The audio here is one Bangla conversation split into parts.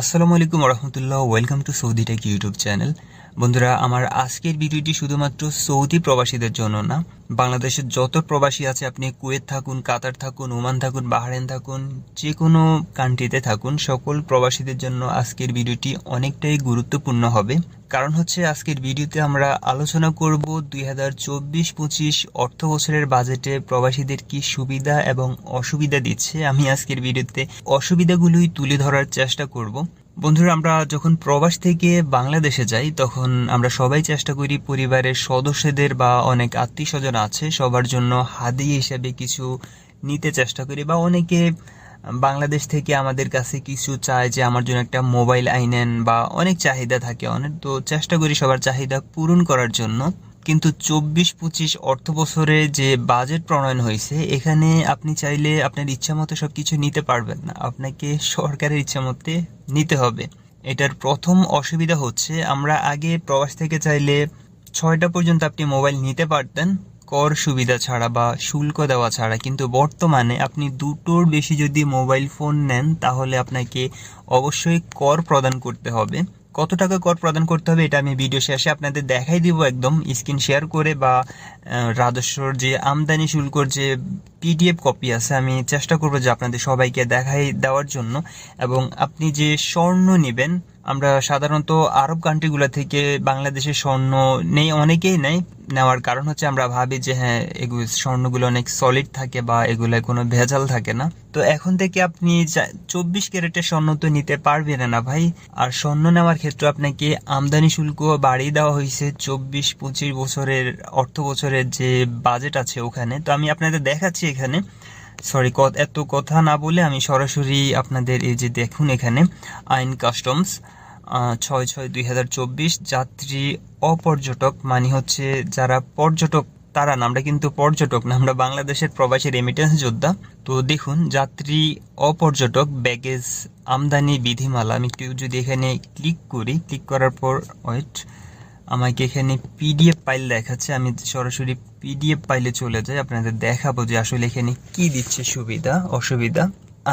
আসসালামু আলাইকুম রহমতুল্লাহ welcome to Saudi tech YouTube channel. বন্ধুরা, আমার আজকের ভিডিওটি শুধুমাত্র সৌদি প্রবাসীদের জন্য না, বাংলাদেশের যত প্রবাসী আছে, আপনি কুয়েত থাকুন, কাতার থাকুন, ওমান থাকুন বাহারেন থাকুন যে কোনো কান্ট্রিতে থাকুন, সকল প্রবাসীদের জন্য আজকের ভিডিওটি অনেকটাই গুরুত্বপূর্ণ হবে। কারণ হচ্ছে আজকের ভিডিওতে আমরা আলোচনা করব দুই হাজার চব্বিশ পঁচিশ অর্থ বছরের বাজেটে প্রবাসীদের কি সুবিধা এবং অসুবিধা দিচ্ছে, আমি আজকের ভিডিওতে অসুবিধাগুলোই তুলে ধরার চেষ্টা করব। বন্ধুরা, আমরা যখন প্রবাস থেকে বাংলাদেশে যাই, তখন আমরা সবাই চেষ্টা করি পরিবারের সদস্যদের বা অনেক আত্মীয় স্বজন আছে, সবার জন্য হাদি হিসাবে কিছু নিতে চেষ্টা করি বা অনেকে বাংলাদেশ থেকে আমাদের কাছে কিছু চায় যে আমার জন্য একটা মোবাইল আইনেন বা অনেক চাহিদা থাকে অনেক, তো চেষ্টা করি সবার চাহিদা পূরণ করার জন্য। কিন্তু চব্বিশ পঁচিশ অর্থ বছরে যে বাজেট প্রণয়ন হয়েছে, এখানে আপনি চাইলে আপনার ইচ্ছা মতো সব কিছু নিতে পারবেন না। আপনাকে সরকারের ইচ্ছা মতে নিতে হবে। এটার প্রথম অসুবিধা হচ্ছে, আমরা আগে প্রবাস থেকে চাইলে ছয়টা পর্যন্ত আপনি মোবাইল নিতে পারতেন। কর সুবিধা ছাড়া বা শুল্ক দেওয়া ছাড়া, কিন্তু বর্তমানে আপনি দুটোর বেশি যদি মোবাইল ফোন নেন, তাহলে আপনাকে অবশ্যই কর প্রদান করতে হবে। কত টাকা কর প্রদান করতে হবে এটা আমি ভিডিও শেষে আপনাদের দেখাই দিব একদম। স্ক্রিন শেয়ার করে বা রাজস্বর যে আমদানি শুল্কর যে পিডিএফ কপি আছে, আমি চেষ্টা করব যে আপনাদের সবাইকে দেখাই দেওয়ার জন্য। এবং আপনি যে স্বর্ণ নেবেন আমরা সাধারণত আরব কান্ট্রিগুলো থেকে বাংলাদেশের স্বর্ণ নেই, অনেকেই নেই। নেওয়ার কারণ হচ্ছে আমরা ভাবি যে হ্যাঁ এগুলো স্বর্ণগুলো অনেক সলিড থাকে বা এগুলো কোনো ভেজাল থাকে না। তো এখন থেকে আপনি চব্বিশ ক্যারেটের স্বর্ণ তো নিতে পারবেন না ভাই। আর স্বর্ণ নেওয়ার ক্ষেত্রে আপনাকে আমদানি শুল্ক বাড়িয়ে দেওয়া হয়েছে চব্বিশ, পঁচিশ বছরের অর্থ বছরের যে বাজেট আছে ওখানে। তো আমি আপনাদের দেখাচ্ছি এখানে। সরি এত কথা না বলে আমি সরাসরি আপনাদের এই যে দেখুন এখানে, আইন কাস্টমস ছয় ছয় দুই হাজার চব্বিশ, যাত্রী অপর্যটক মানে হচ্ছে যারা পর্যটক, তারা না, আমরা কিন্তু পর্যটক না, আমরা বাংলাদেশের প্রবাসী রেমিটেন্স যোদ্ধা। তো দেখুন, যাত্রী অপর্যটক ব্যাগেজ আমদানি বিধিমালা, আমি একটু যদি এখানে ক্লিক করি ক্লিক করার পর ওয়েট আমাকে এখানে পিডিএফ ফাইল দেখাচ্ছে। আমি সরাসরি পিডিএফ ফাইলে চলে যাই, আপনাদের দেখাবো যে আসলে এখানে কি দিচ্ছে সুবিধা, অসুবিধা।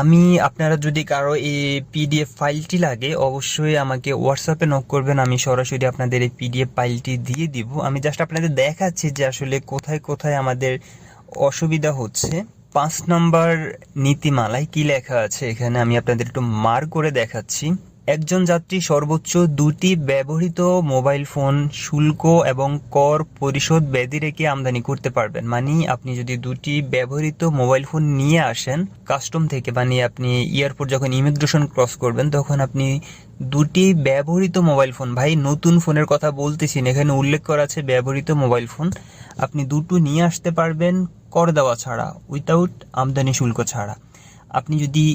আমি, আপনারা যদি কারও এই পিডিএফ ফাইলটি লাগে, অবশ্যই আমাকে হোয়াটসঅ্যাপে নক করবেন, আমি সরাসরি আপনাদের এই পিডিএফ ফাইলটি দিয়ে দিব। আমি জাস্ট আপনাদের দেখাচ্ছি যে আসলে কোথায় কোথায় আমাদের অসুবিধা হচ্ছে। পাঁচ নম্বর নীতিমালায় কি লেখা আছে, এখানে আমি আপনাদের একটু মার করে দেখাচ্ছি। একজন যাত্রী সর্বোচ্চ দুটি ব্যবহৃত মোবাইল ফোন, শুল্ক এবং কর পরিশোধ ব্যতি রেখে আমদানি করতে পারবেন। মানে আপনি যদি দুটি ব্যবহৃত মোবাইল ফোন নিয়ে আসেন, কাস্টম থেকে মানে আপনি এয়ারপোর্ট যখন ইমিগ্রেশন ক্রস করবেন, তখন আপনি দুটি ব্যবহৃত মোবাইল ফোন, ভাই নতুন ফোনের কথা বলতেছি এখানে উল্লেখ করা আছে ব্যবহৃত মোবাইল ফোন। আপনি দুটো নিয়ে আসতে পারবেন, কর দেওয়া ছাড়া উইথাউট আমদানি শুল্ক ছাড়া। আপনি যদি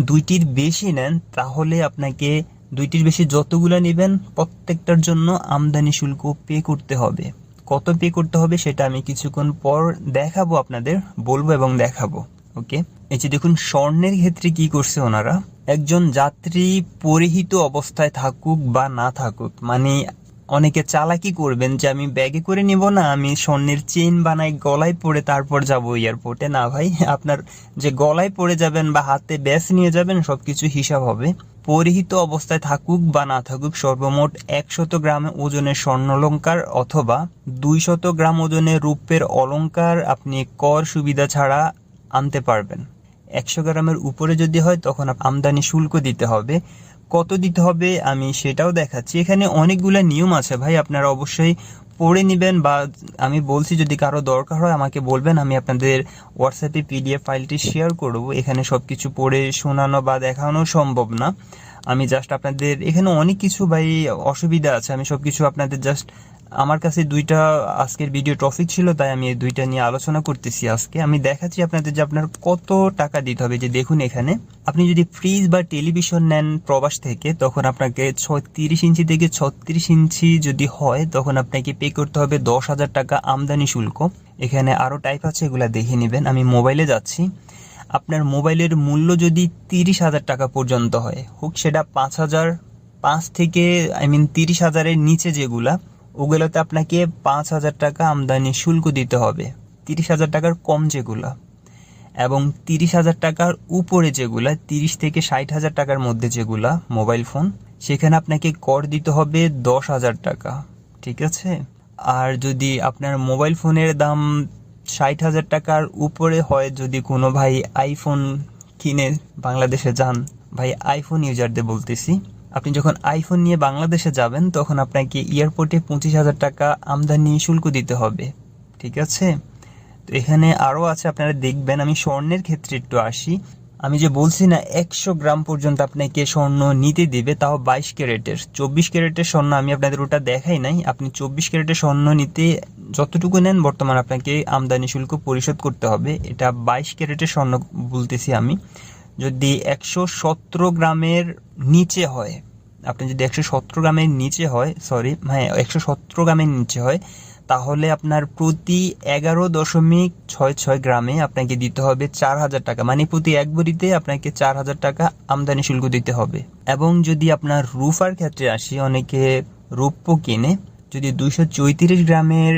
দুইটির বেশি নেন, তাহলে আপনাকে দুইটির বেশি যতগুলো নেবেন প্রত্যেকটার জন্য আমদানি শুল্ক পে করতে হবে। কত পে করতে হবে সেটা আমি কিছুক্ষণ পর দেখাবো আপনাদের, বলব এবং দেখাবো, ওকে? এই যে দেখুন, স্বর্ণের ক্ষেত্রে কি করছে ওনারা? একজন যাত্রী পরিহিত অবস্থায় থাকুক বা না থাকুক মানে অনেকে চালাকি করবেন যে, আমি ব্যাগে করে নিব না, আমি স্বর্ণের চেইন বানাই, গলায় পরে তারপর যাব এয়ারপোর্টে না ভাই, আপনার যে গলায় পরে যাবেন বা হাতে ব্যাস নিয়ে যাবেন সব কিছু হিসাব হবে। পরিহিত অবস্থায় থাকুক বা না থাকুক, সর্বমোট একশত গ্রাম ওজনের স্বর্ণলঙ্কার অথবা দুইশত গ্রাম ওজনের রূপের অলংকার আপনি কর সুবিধা ছাড়া আনতে পারবেন। একশো গ্রামের উপরে যদি হয়, তখন আমদানি শুল্ক দিতে হবে। কত দিতে হবে আমি সেটাও দেখাচ্ছি। এখানে অনেকগুলো নিয়ম আছে ভাই, আপনারা অবশ্যই পড়ে নেবেন বা আমি বলছি যদি কারও দরকার হয় আমাকে বলবেন, আমি আপনাদের হোয়াটসঅ্যাপে পিডিএফ ফাইলটি শেয়ার করব। এখানে সব কিছু পড়ে শোনানো বা দেখানো সম্ভব না। আমি জাস্ট আপনাদের, এখানে অনেক কিছু ভাই অসুবিধা আছে, আমি সব কিছু আপনাদের জাস্ট আমার কাছে দুইটা আজকের ভিডিও টপিক ছিল, তাই আমি এই দুইটা নিয়ে আলোচনা করতেছি আজকে। আমি দেখাচ্ছি আপনাদের যে আপনার কত টাকা দিতে হবে, যে দেখুন এখানে, আপনি যদি ফ্রিজ বা টেলিভিশন নেন প্রবাস থেকে, তখন আপনাকে ছত্রিশ ইঞ্চি থেকে ছত্রিশ ইঞ্চি যদি হয়, তখন আপনাকে পে করতে হবে দশ হাজার টাকা আমদানি শুল্ক। এখানে আরও টাইপ আছে, এগুলা দেখে নেবেন। আমি মোবাইলে যাচ্ছি। আপনার মোবাইলের মূল্য যদি তিরিশ হাজার টাকা পর্যন্ত হয়, হোক সেটা পাঁচ হাজার, পাঁচ থেকে আই মিন তিরিশ হাজারের নিচে যেগুলা, ওগুলোতে আপনাকে পাঁচ হাজার টাকা আমদানি শুল্ক দিতে হবে। তিরিশ হাজার টাকার কম যেগুলা এবং তিরিশ হাজার টাকার উপরে যেগুলা, তিরিশ থেকে ষাট হাজার টাকার মধ্যে যেগুলা মোবাইল ফোন, সেখানে আপনাকে কর দিতে হবে দশ হাজার টাকা, ঠিক আছে? আর যদি আপনার মোবাইল ফোনের দাম ষাট হাজার টাকার উপরে হয় যদি কোনো ভাই আইফোন কিনে বাংলাদেশে যান। ভাই আইফোন ইউজারদের বলতেছি, আপনি যখন আইফোন নিয়ে বাংলাদেশে যাবেন, তখন আপনাকে এয়ারপোর্টে পঁচিশ হাজার টাকা আমদানি শুল্ক দিতে হবে। ঠিক আছে? তো এখানে আরও আছে, আপনারা দেখবেন, আমি স্বর্ণের ক্ষেত্রে একটু আসি। আমি যে বলছি না, একশো গ্রাম পর্যন্ত আপনাকে স্বর্ণ নিতে দিবে, তাও বাইশ ক্যারেটের। চব্বিশ ক্যারেটের স্বর্ণ আমি আপনাদের ওটা দেখাই নাই। আপনি চব্বিশ ক্যারেটের স্বর্ণ নিতে যতটুকু নেন, বর্তমান আপনাকে আমদানি শুল্ক পরিশোধ করতে হবে। এটা বাইশ ক্যারেটের স্বর্ণ বলতেছি আমি। যদি একশো সতেরো গ্রামের নিচে হয়, আপনি যদি একশো সতেরো গ্রামের নিচে হয় সরি হ্যাঁ একশো সতেরো গ্রামের নিচে হয় তাহলে আপনার প্রতি এগারো দশমিক ছয় ছয় গ্রামে আপনাকে দিতে হবে চার হাজার টাকা। মানে প্রতি এক বড়িতে আপনাকে চার হাজার টাকা আমদানি শুল্ক দিতে হবে। এবং যদি আপনার রুফার ক্ষেত্রে আসি, অনেকে রৌপ্য কেনে, যদি দুইশো চৌত্রিশ গ্রামের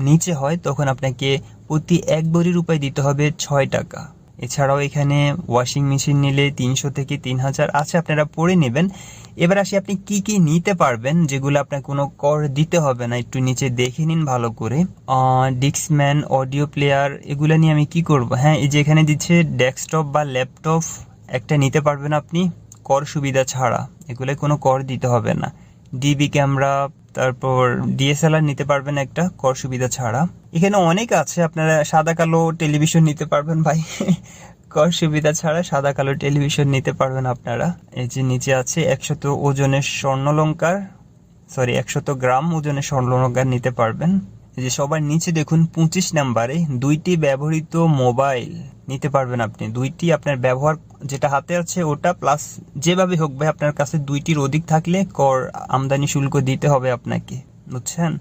নিচে হয়, তখন আপনাকে প্রতি এক বড়ির উপায় দিতে হবে ছয় টাকা। এছাড়াও এখানে ওয়াশিং মেশিন নিলে তিনশো থেকে তিন হাজার আছে, আপনারা পড়ে নেবেন। এবার আসি আপনি কি কি নিতে পারবেন, যেগুলো আপনার কোনো কর দিতে হবে না, একটু নিচে দেখে নিন ভালো করে। ডিক্সম্যান অডিও প্লেয়ার এগুলো নিয়ে আমি কি করব? হ্যাঁ এই যে এখানে দিচ্ছে ডেস্কটপ বা ল্যাপটপ একটা নিতে পারবেন আপনি। কর সুবিধা ছাড়া এগুলো কোনো কর দিতে হবে না। ডিবি ক্যামেরা তারপর ডিএসএলআর নিতে পারবেন একটা, কর সুবিধা ছাড়া। এখানে অনেক আছে, আপনারা সাদা কালো টেলিভিশন নিতে পারবেন ভাই। কর সুবিধা ছাড়া সাদা কালো টেলিভিশন নিতে পারবেন আপনারা। এই যে নিচে আছে একশত ওজনের স্বর্ণলঙ্কার সরি একশত গ্রাম ওজনের স্বর্ণলঙ্কার নিতে পারবেন। যে সবার নিচে দেখুন পঁচিশ নাম্বারে দুইটি ব্যবহৃত মোবাইল নিতে পারবেন আপনি। দুইটি আপনার ব্যবহার যেটা হাতে আছে ওটা, প্লাস যেভাবে হোক ভাই আপনার কাছে দুইটির অধিক থাকলে কর আমদানি শুল্ক দিতে হবে আপনাকে, বুঝছেন?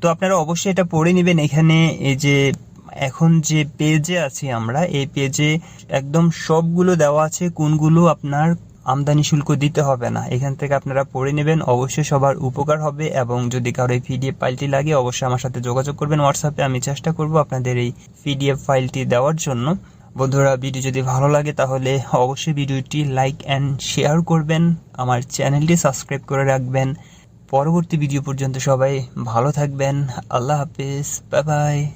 তো আপনারা অবশ্যই এটা পড়ে নেবেন এখানে, এই যে এখন যে পেজে আছি আমরা, এই পেজে একদম সবগুলো দেওয়া আছে কোনগুলো আপনার আমদানি শুল্ক দিতে হবে না। এখান থেকে আপনারা পড়ে নেবেন। অবশ্যই সবার উপকার হবে এবং যদি কারও এই পিডিএফ ফাইলটি লাগে, অবশ্যই আমার সাথে যোগাযোগ করবেন। হোয়াটসঅ্যাপে আমি চেষ্টা করব আপনাদের এই পিডিএফ ফাইলটি দেওয়ার জন্য। বন্ধুরা, ভিডিও যদি ভালো লাগে, তাহলে অবশ্যই ভিডিওটি লাইক অ্যান্ড শেয়ার করবেন। আমার চ্যানেলটি সাবস্ক্রাইব করে রাখবেন। পরবর্তী ভিডিও পর্যন্ত সবাই ভালো থাকবেন। আল্লাহ হাফিজ। Bye bye